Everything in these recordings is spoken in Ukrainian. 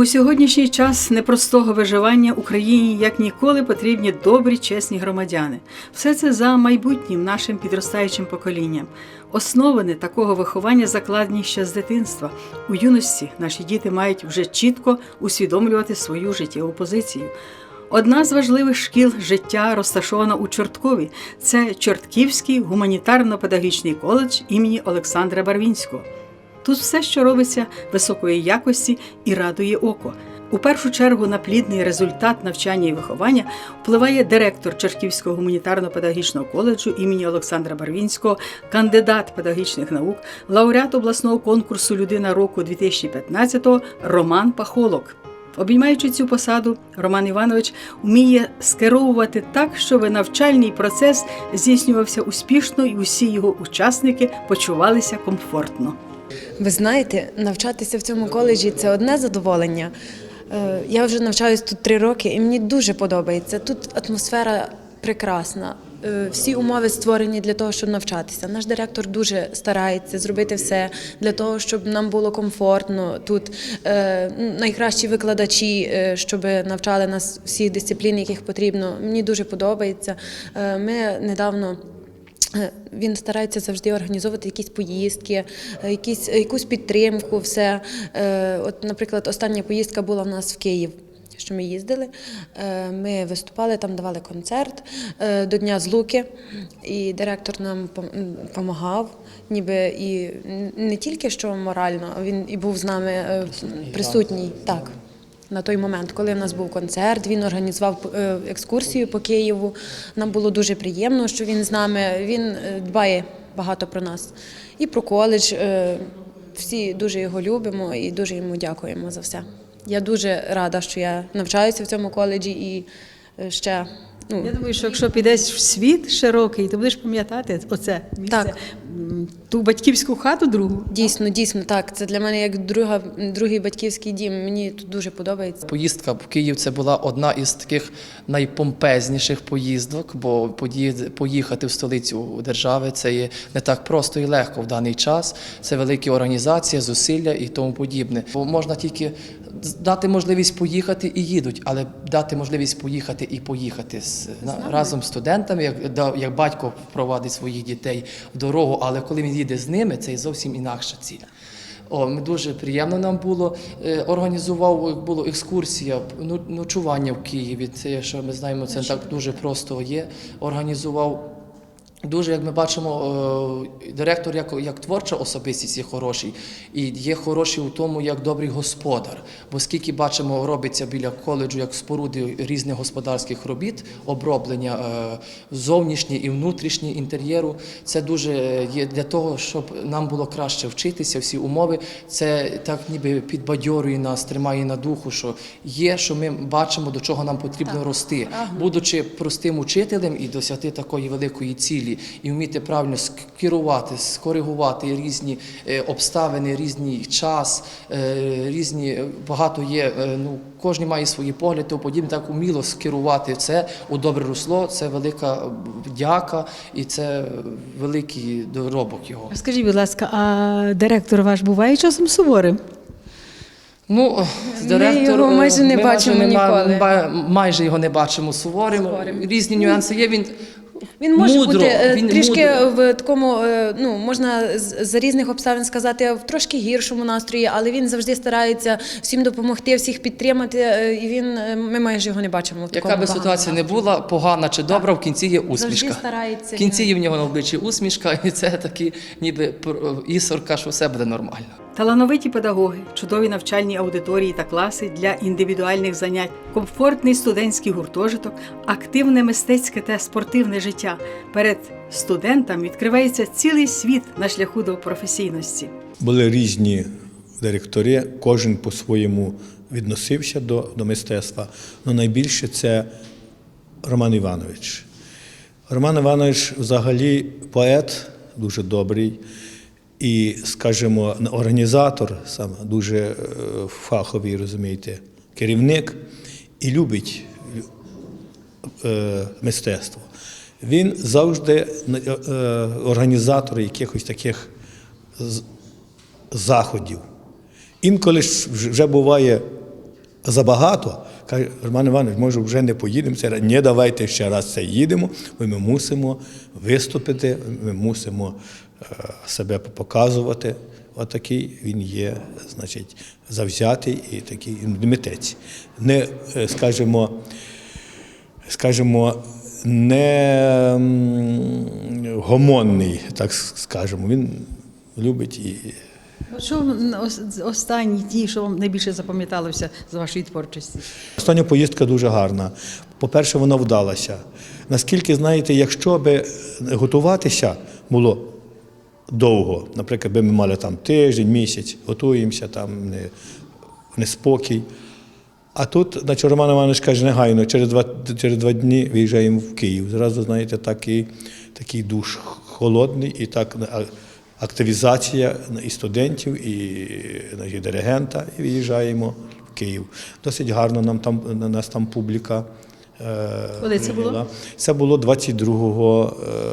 У сьогоднішній час непростого виживання Україні як ніколи потрібні добрі, чесні громадяни. Все це за майбутнім нашим підростаючим поколінням. Основини такого виховання закладені ще з дитинства. У юності наші діти мають вже чітко усвідомлювати свою життєву позицію. Одна з важливих шкіл життя розташована у Чорткові. Це Чортківський гуманітарно-педагогічний коледж імені Олександра Барвінського. Тут все, що робиться високої якості і радує око. У першу чергу на плідний результат навчання і виховання впливає директор Черківського гуманітарно-педагогічного коледжу імені Олександра Барвінського, кандидат педагогічних наук, лауреат обласного конкурсу Людина року 2015 Роман Пахолок. Обіймаючи цю посаду, Роман Іванович вміє скеровувати так, щоб навчальний процес здійснювався успішно і усі його учасники почувалися комфортно. Ви знаєте, навчатися в цьому коледжі це одне задоволення. Е, Я вже навчаюсь тут три роки, і мені дуже подобається. Тут атмосфера прекрасна. Е, Всі умови створені для того, щоб навчатися. Наш директор дуже старається зробити все для того, щоб нам було комфортно. Тут е, найкращі викладачі, щоб навчали нас всіх дисциплін, яких потрібно. Мені дуже подобається. Ми недавно. Е, Він старається завжди організовувати якісь поїздки, е, якісь, якусь підтримку. Все. Е, От, наприклад, остання поїздка була в нас в Київ. Що ми їздили, Е, ми виступали, там давали концерт е, до Дня Злуки, і директор нам допомагав, ніби і не тільки що морально, він і був з нами е, присутній. Так на той момент, коли в нас був концерт, він організував е, екскурсію по Києву. Нам було дуже приємно, що він з нами. Він е, дбає багато про нас і про коледж. Е, Всі дуже його любимо і дуже йому дякуємо за все. Я дуже рада, що я навчаюся в цьому коледжі і ще. Ну, Я думаю, що якщо підеш в світ широкий, то будеш пам'ятати оце місце, Так. Ту батьківську хату другу. Дійсно, дійсно, так. Це для мене як друга, другий батьківський дім. Мені тут дуже подобається. Поїздка в Київ це була одна із таких найпомпезніших поїздок, бо поїхати в столицю держави це є не так просто і легко в даний час. Це великі організації, зусилля і тому подібне. Бо можна тільки дати можливість поїхати і їдуть, але дати можливість поїхати і поїхати з на, разом з студентами, як як батько впровадить своїх дітей в дорогу, але коли він їде з ними, це зовсім інакша ціль. О, ми дуже приємно нам було. Е, Організував було екскурсія, ну- ночування в Києві. Це що ми знаємо, це так дуже просто є. Організував. Дуже, як ми бачимо, е, директор як, як творча особистість є хороший, і є хороший у тому, як добрий господар. Бо скільки бачимо, робиться біля коледжу як споруди різних господарських робіт, оброблення е, зовнішнє і внутрішнє інтер'єру. Це дуже є для того, щоб нам було краще вчитися, всі умови. Це так ніби підбадьорює нас, тримає на духу, що є, що ми бачимо, до чого нам потрібно рости, будучи простим учителем і досягти такої великої цілі, і вміти правильно скерувати, скоригувати різні е, обставини, різний час, е, різні багато є. е, Ну кожен має свої погляди, тому подібне так уміло скерувати це у добре русло. Це велика дяка і це великий доробок його. Скажіть, будь ласка, а директор ваш буває часом суворим? Ну, Ми директор його е, майже не ми бачимо майже ніколи. ма- ма- майже його не бачимо суворим. Суворим. Різні нюанси є. Він Він може мудро, бути е, він трішки мудро. в такому, е, ну можна з- за різних обставин сказати, в трошки гіршому настрої, але він завжди старається всім допомогти, всіх підтримати. е, І він ми майже його не бачимо в такому Яка би ситуація не була, погана чи добра, в кінці є Завжди усмішка. старається. В кінці є в нього на обличчі усмішка, і це такі ніби ісорка, що все буде нормально. Талановиті педагоги, чудові навчальні аудиторії та класи для індивідуальних занять, комфортний студентський гуртожиток, активне мистецьке та спортивне життя. Перед студентам відкривається цілий світ на шляху до професійності. Були різні директори, кожен по-своєму відносився до, до мистецтва. Але найбільше це Роман Іванович. Роман Іванович взагалі поет дуже добрий і, скажімо, організатор, саме дуже е, фаховий, розумієте, керівник і любить е, мистецтво. Він завжди е, е, організатор якихось таких заходів. Інколи ж вже буває забагато. Каже, Роман Іванович, може, вже не поїдемо. Це ні, давайте ще раз це їдемо, бо ми мусимо виступити, ми мусимо е, себе показувати. Отакий він є, значить, завзятий і такий митець. Не, скажімо, скажімо, не гомонний, так скажемо. Він любить і. Що останні ті, що вам найбільше запам'яталося з вашої творчості? Остання поїздка дуже гарна. По-перше, вона вдалася. Наскільки, знаєте, якщо би готуватися було довго, наприклад, би ми мали там тиждень, місяць, готуємося, там не, неспокій. А тут, значить, Роман Іванович каже, негайно, через два, через два дні виїжджаємо в Київ. Зразу, знаєте, такий, такий душ холодний і так активізація і студентів, і, значить, диригента, і виїжджаємо в Київ. Досить гарно нам там, на нас там публіка. е, Коли це було? Це було 22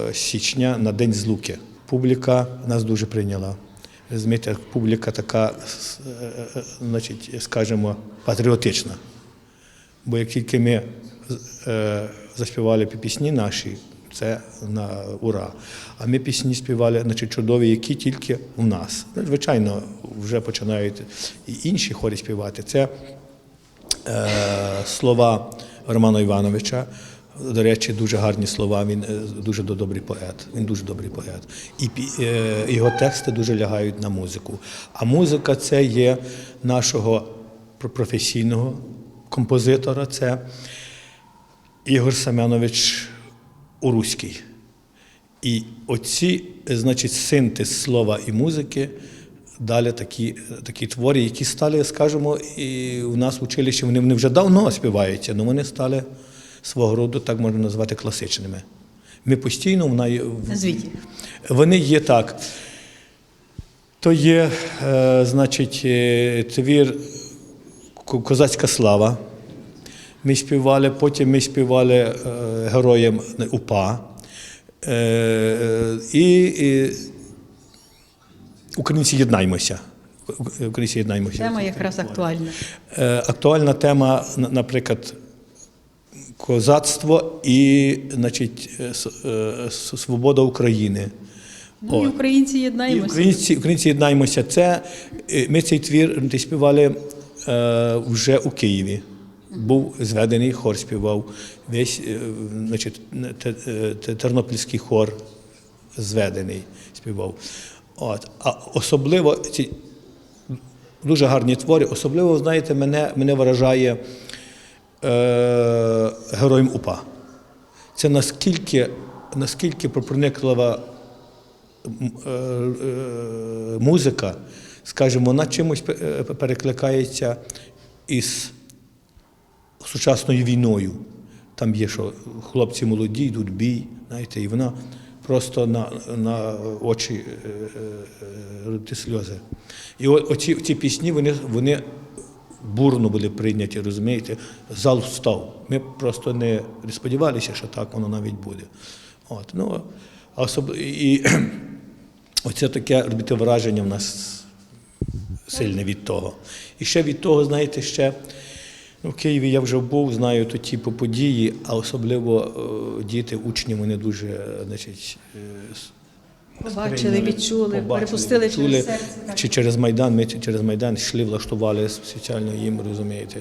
е, січня на День Злуки. Публіка нас дуже прийняла. Розумієте, публіка така, е, е, значить, скажімо, патріотична. Бо як тільки ми е, заспівали пісні наші, це на ура. А ми пісні співали, значить, чудові, які тільки у нас. Ну, Звичайно, вже починають і інші хорі співати. Це е, слова Романа Івановича. До речі, дуже гарні слова. Він е, дуже добрий поет. Він дуже добрий поет. І е, його тексти дуже лягають на музику. А музика це є нашого професійного композитора. Це Ігор Семенович Уруський. І оці, значить, синтез слова і музики дали такі, такі твори, які стали, скажімо, і у нас в училищі вони, вони вже давно співаються, але вони стали свого роду, так можна назвати, класичними. Ми постійно в най- в- Назвіть вони є так. То є, е, значить, е, твір Козацька слава. Ми співали, потім ми співали е, героям УПА. Е, і, і Українці єднаймося. Українці єднаймося. Тема якраз актуальна. Актуальна тема, наприклад, козацтво і значить, е, е, свобода України. Ну, і українці І єднаємося. українці, українці єднаймося. Це е, ми цей твір співали е, вже у Києві. Був зведений хор, співав весь е, значить, те- те- тернопільський хор зведений співав. От. А особливо ці дуже гарні твори. Особливо, знаєте, мене, мене вражає е, героєм УПА. Це наскільки, наскільки прониклива е, е, музика, скажімо, вона чимось е, перекликається із сучасною війною. Там є, що хлопці молоді, йдуть бій, знаєте, і вона просто на, на очі е, сльози. І оці, ці пісні, вони, вони бурно були прийняті, розумієте, зал встав. Ми просто не сподівалися, що так воно навіть буде. От, ну, особ... І оце таке робити враження в нас сильне від того. І ще від того, знаєте, ще ну, в Києві я вже був, знаю то ті по події, а особливо е, діти, учні, вони дуже, е, значить, е, Побачили, відчули, побачили, перепустили відчули. через серце. Чи через Майдан, ми через Майдан йшли, влаштували спеціально їм, розумієте,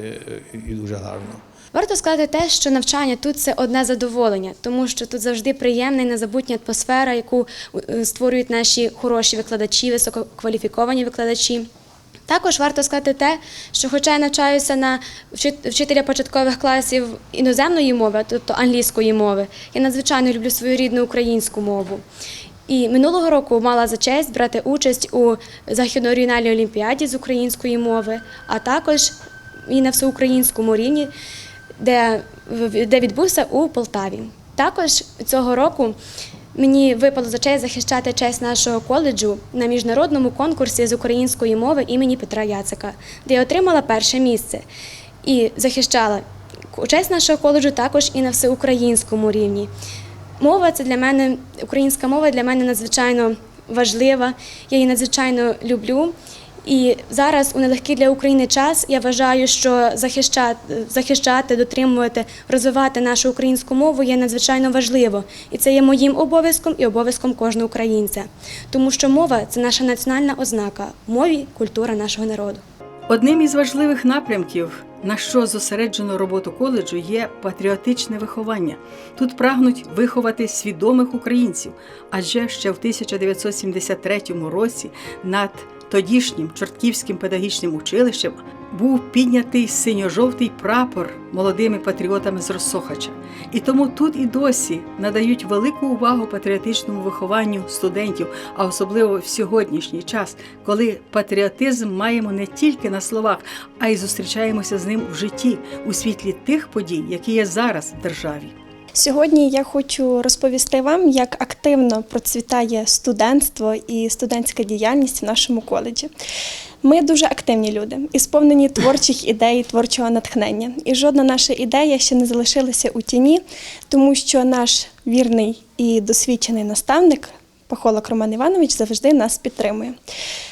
і дуже гарно. Варто сказати те, що навчання тут це одне задоволення, тому що тут завжди приємна і незабутня атмосфера, яку е, створюють наші хороші викладачі, висококваліфіковані викладачі. Також варто сказати те, що хоча я навчаюся на вчит- вчителя початкових класів іноземної мови, тобто англійської мови, я надзвичайно люблю свою рідну українську мову. І минулого року мала за честь брати участь у західно-регіональній олімпіаді з української мови, а також і на всеукраїнському рівні, де, де відбувся у Полтаві. Також цього року мені випало за честь захищати честь нашого коледжу на міжнародному конкурсі з української мови імені Петра Яцика, де я отримала перше місце і захищала честь нашого коледжу також і на всеукраїнському рівні. Мова це для мене, українська мова для мене надзвичайно важлива. Я її надзвичайно люблю. І зараз у нелегкий для України час я вважаю, що захищати, захищати, дотримувати, розвивати нашу українську мову є надзвичайно важливо. І це є моїм обов'язком і обов'язком кожного українця. Тому що мова це наша національна ознака, мові культура нашого народу. Одним із важливих напрямків, на що зосереджено роботу коледжу, є патріотичне виховання. Тут прагнуть виховати свідомих українців, адже ще в 1973 році над тодішнім Чортківським педагогічним училищем був піднятий синьо-жовтий прапор молодими патріотами з Росохача. І тому тут і досі надають велику увагу патріотичному вихованню студентів, а особливо в сьогоднішній час, коли патріотизм маємо не тільки на словах, а й зустрічаємося з ним в житті у світлі тих подій, які є зараз в державі. Сьогодні я хочу розповісти вам, як активно процвітає студентство і студентська діяльність в нашому коледжі. Ми дуже активні люди і сповнені творчих ідей, творчого натхнення. І жодна наша ідея ще не залишилася у тіні, тому що наш вірний і досвідчений наставник Пахолок Роман Іванович завжди нас підтримує.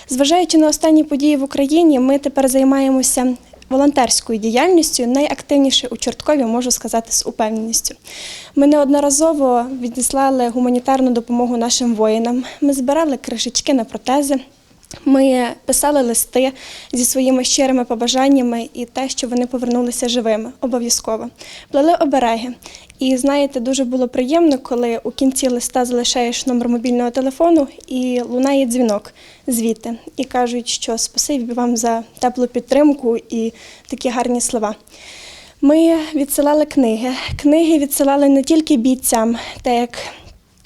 Зважаючи на останні події в Україні, ми тепер займаємося волонтерською діяльністю, найактивніше у Чорткові, можу сказати з упевненістю. Ми неодноразово відіслали гуманітарну допомогу нашим воїнам. Ми збирали кришечки на протези. Ми писали листи зі своїми щирими побажаннями і те, що вони повернулися живими, обов'язково. Плели обереги. І знаєте, дуже було приємно, коли у кінці листа залишаєш номер мобільного телефону і лунає дзвінок звідти. І кажуть, що спасибі вам за теплу підтримку і такі гарні слова. Ми відсилали книги. Книги відсилали не тільки бійцям, так як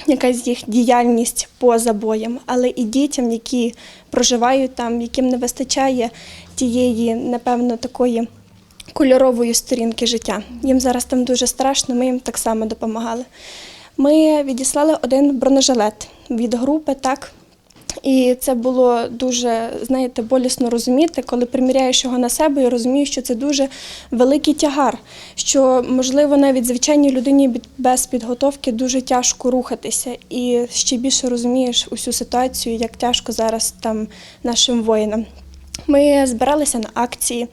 якась їх діяльність поза боєм, але і дітям, які проживають там, яким не вистачає тієї, напевно, такої кольорової сторінки життя. Їм зараз там дуже страшно, ми їм так само допомагали. Ми відіслали один бронежилет від групи, так. І це було дуже, знаєте, болісно розуміти, коли приміряєш його на себе і розумієш, що це дуже великий тягар, що, можливо, навіть звичайній людині без підготовки дуже тяжко рухатися. І ще більше розумієш усю ситуацію, як тяжко зараз там нашим воїнам. Ми збиралися на акції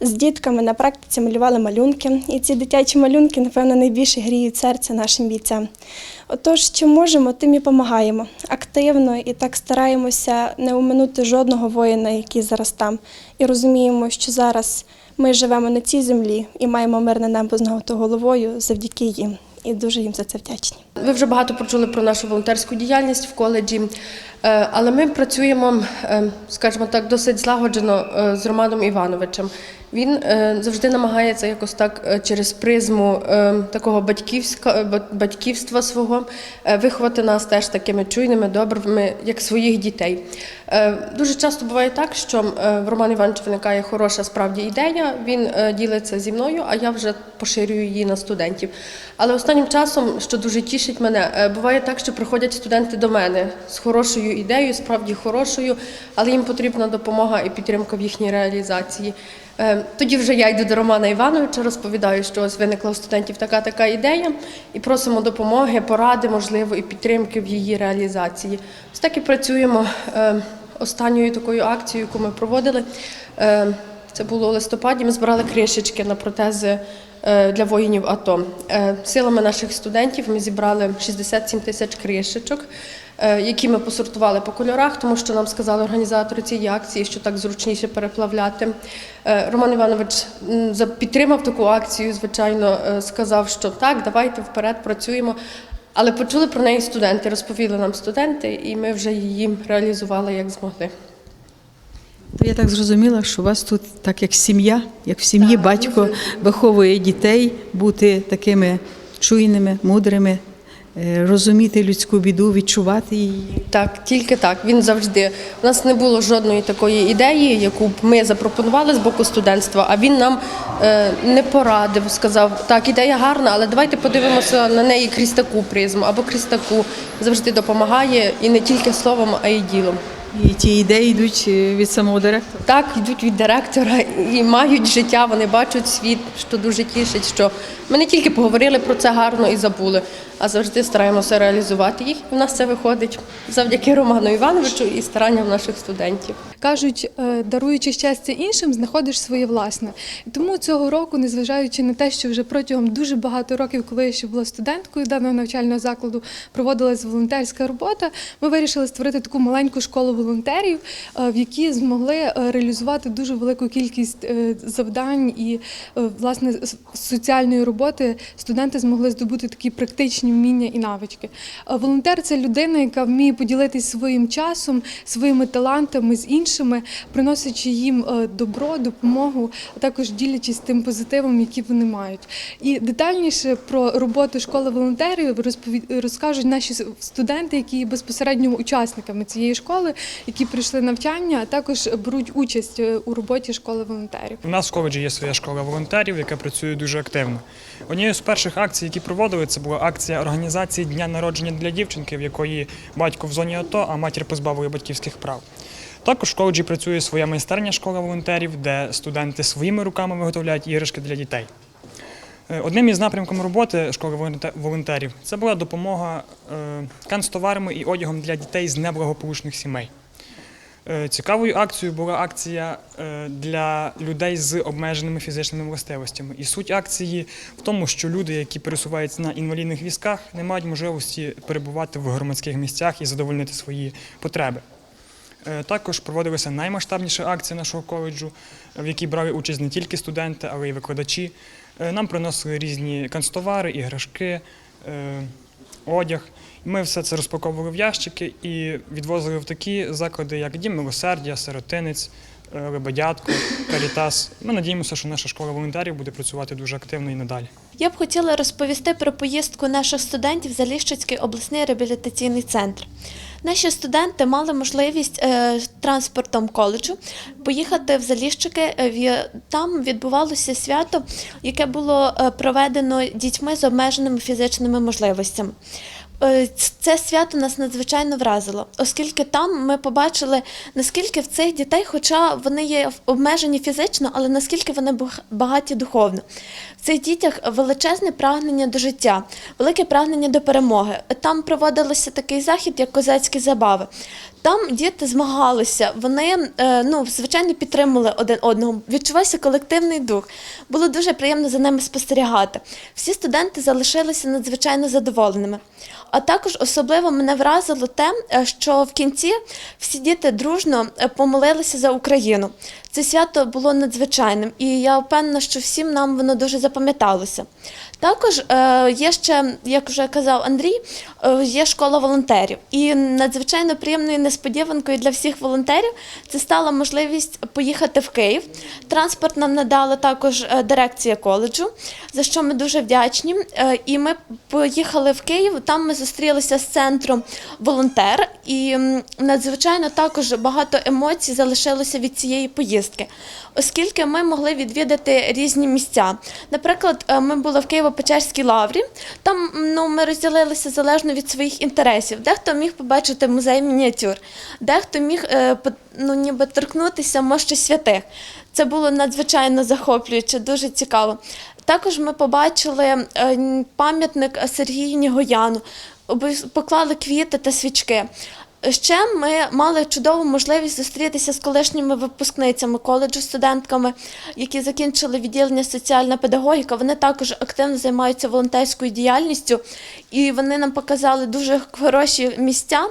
з дітками на практиці малювали малюнки, і ці дитячі малюнки, напевно, найбільше гріють серце нашим бійцям. Отож, чим можемо, тим і допомагаємо активно і так стараємося не оминути жодного воїна, який зараз там, і розуміємо, що зараз ми живемо на цій землі і маємо мирне небо з над головою завдяки їм. І дуже їм за це вдячні. Ви вже багато почули про нашу волонтерську діяльність в коледжі, але ми працюємо, е, скажімо так, досить злагоджено е, з Романом Івановичем. Він е, завжди намагається якось так е, через призму е, такого батьківства свого е, виховати нас теж такими чуйними, добрими, як своїх дітей. Е, Дуже часто буває так, що е, в Романа Івановича виникає хороша справді ідея, він е, ділиться зі мною, а я вже поширюю її на студентів. Але останнім часом, що дуже тішить мене, е, буває так, що приходять студенти до мене з хорошою ідеєю, справді хорошою, але їм потрібна допомога і підтримка в їхній реалізації. Е, Тоді вже я йду до Романа Івановича, розповідаю, що ось виникла у студентів така така ідея, і просимо допомоги, поради, можливо, і підтримки в її реалізації. Ось так і працюємо. Е, Останньою такою акцією, яку ми проводили, е, це було у листопаді. Ми збирали кришечки на протези е, для воїнів АТО. Е, Силами наших студентів ми зібрали 67 тисяч кришечок, е, які ми посортували по кольорах, тому що нам сказали організатори цієї акції, що так зручніше переплавляти. Роман Іванович підтримав таку акцію, звичайно, сказав, що так, давайте вперед працюємо. Але почули про неї студенти, розповіли нам студенти, і ми вже її реалізували як змогли. То я так зрозуміла, що у вас тут, так як сім'я, як в сім'ї батько виховує дітей бути такими чуйними, мудрими, е, розуміти людську біду, відчувати її. Так, тільки так. Він завжди. У нас не було жодної такої ідеї, яку б ми запропонували з боку студентства, а він нам е, не порадив, сказав, так, ідея гарна, але давайте подивимося на неї крізь таку призму або крізь таку. Завжди допомагає і не тільки словом, а й ділом. І ті ідеї йдуть е, від самого директора. Так, йдуть від директора і мають життя, вони бачать світ, що дуже тішить, що ми не тільки поговорили про це гарно і забули, а завжди стараємося реалізувати їх. В нас це виходить завдяки Роману Івановичу і старанням наших студентів. Кажуть, е, даруючи щастя іншим, знаходиш своє власне. Тому цього року, незважаючи на те, що вже протягом дуже багато років, коли я ще була студенткою даного навчального закладу, проводилась волонтерська робота, ми вирішили створити таку маленьку школу волонтерів, е, в якій змогли е, реалізувати дуже велику кількість е, завдань і власне соціальної роботи. Студенти змогли здобути такі практичні вміння і навички. Волонтер це людина, яка вміє поділитися своїм часом, своїми талантами з іншими, приносячи їм добро, допомогу, а також ділячись тим позитивом, який вони мають. І детальніше про роботу школи волонтерів розпові- розкажуть наші студенти, які є безпосередньо учасниками цієї школи, які прийшли навчання, а також беруть участь е, у роботі школи волонтерів. У нас в коледжі є своя школа волонтерів, яка працює дуже активно. Однією з перших акцій, які проводили, це була акція організації дня народження для дівчинки, в якої батько в зоні АТО, а матір позбавили батьківських прав. Також в коледжі працює своя майстерня школа волонтерів, де студенти своїми руками виготовляють іграшки для дітей. Е, Одним із напрямків роботи школи волонте- волонтерів це була допомога е, канцтоварами і одягом для дітей з неблагополучних сімей. Е, Цікавою акцією була акція е, для людей з обмеженими фізичними властивостями. І суть акції в тому, що люди, які пересуваються на інвалідних візках, не мають можливості перебувати в громадських місцях і задовольнити свої потреби. Е, Також проводилася наймасштабніша акція нашого коледжу, в якій брали участь не тільки студенти, але й викладачі. Нам приносили різні канцтовари, іграшки, одяг. Ми все це розпаковували в ящики і відвозили в такі заклади, як Дім Милосердя, Сиротинець, е, Лебедятко, Карітас. Ми надіємося, що наша школа волонтерів буде працювати дуже активно і надалі. Я б хотіла розповісти про поїздку наших студентів в Заліщицький обласний реабілітаційний центр. Наші студенти мали можливість е, транспортом коледжу поїхати в Заліщики. Е, Там відбувалося свято, яке було проведено дітьми з обмеженими фізичними можливостями. Е, Це свято нас надзвичайно вразило, оскільки там ми побачили, наскільки в цих дітей, хоча вони є обмежені фізично, але наскільки вони багаті духовно. В цих дітях величезне прагнення до життя, велике прагнення до перемоги. Там проводилося такий захід, як козацькі забави. Там діти змагалися, вони е, ну, звичайно підтримували один одного. Відчувався колективний дух. Було дуже приємно за ними спостерігати. Всі студенти залишилися надзвичайно задоволеними. А також особливо мене вразило те, е, що в кінці всі діти дружно е, помолилися за Україну. Це свято було надзвичайним, і я впевнена, що всім нам воно дуже запам'яталося. Також е, є ще, як вже казав Андрій, е, є школа волонтерів. І надзвичайно приємною несподіванкою для всіх волонтерів це стала можливість поїхати в Київ. Транспорт нам надала також е, дирекція коледжу, за що ми дуже вдячні. І ми поїхали в Київ. Там ми зустрілися з центром волонтер, і надзвичайно також багато емоцій залишилося від цієї поїздки, оскільки ми могли відвідати різні місця. Наприклад, ми були в Києво-Печерській лаврі. Там ну, ми розділилися залежно від своїх інтересів. Дехто міг побачити музей мініатюр, дехто міг е, ну, ніби торкнутися мощі святих. Це було надзвичайно захоплююче, дуже цікаво. Також ми побачили е, пам'ятник Сергію Нігояну, поклали квіти та свічки. Ще ми мали чудову можливість зустрітися з колишніми випускницями коледжу, студентками, які закінчили відділення соціальна педагогіка. Вони також активно займаються волонтерською діяльністю, і вони нам показали дуже хороші місця.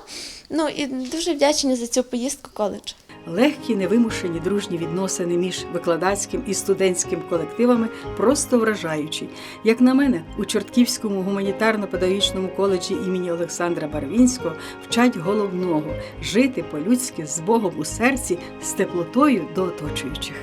Ну і дуже вдячні за цю поїздку коледжу. Легкі, невимушені дружні відносини між викладацьким і студентським колективами просто вражаючі. Як на мене, у Чортківському гуманітарно-педагогічному коледжі імені Олександра Барвінського вчать головного жити по-людськи з Богом у серці, з теплотою до оточуючих.